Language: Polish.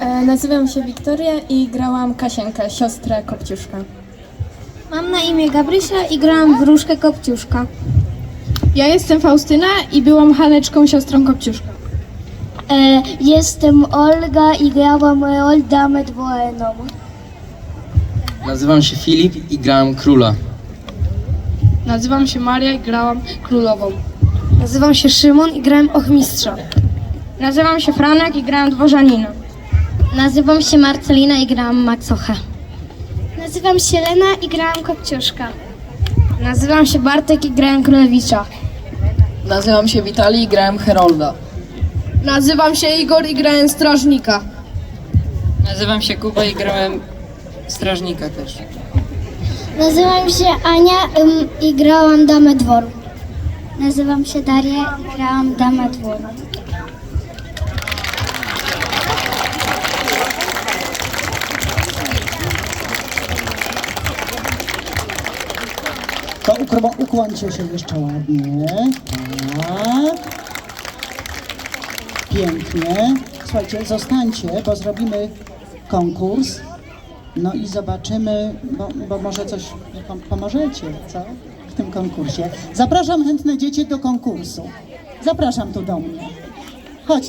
E, nazywam się Wiktoria i grałam Kasienkę, siostrę Kopciuszka. Mam na imię Gabrysia i grałam wróżkę Kopciuszka. Ja jestem Faustyna i byłam Haneczką, siostrą Kopciuszka. E, jestem Olga i grałam rolę damę dwojeną. Nazywam się Filip i grałem króla. Nazywam się Maria i grałam królową. Nazywam się Szymon i grałem ochmistrza. Nazywam się Franek i grałam dworzanina. Nazywam się Marcelina i grałam Macochę. Nazywam się Lena i grałam Kopciuszka. Nazywam się Bartek i grałem królewicza. Nazywam się Witali i grałem Herolda. Nazywam się Igor i grałem strażnika. Nazywam się Kuba i grałem strażnika też. Nazywam się Ania ym, i grałam damę dworu. Nazywam się Daria i grałam damę dworu. To ukro- ukłońcie się jeszcze ładnie. Tak. Pięknie. Słuchajcie, zostańcie, bo zrobimy konkurs. No i zobaczymy, bo, bo może coś pom- pomożecie, co? W tym konkursie. Zapraszam chętne dzieci do konkursu. Zapraszam tu do mnie. Chodźcie.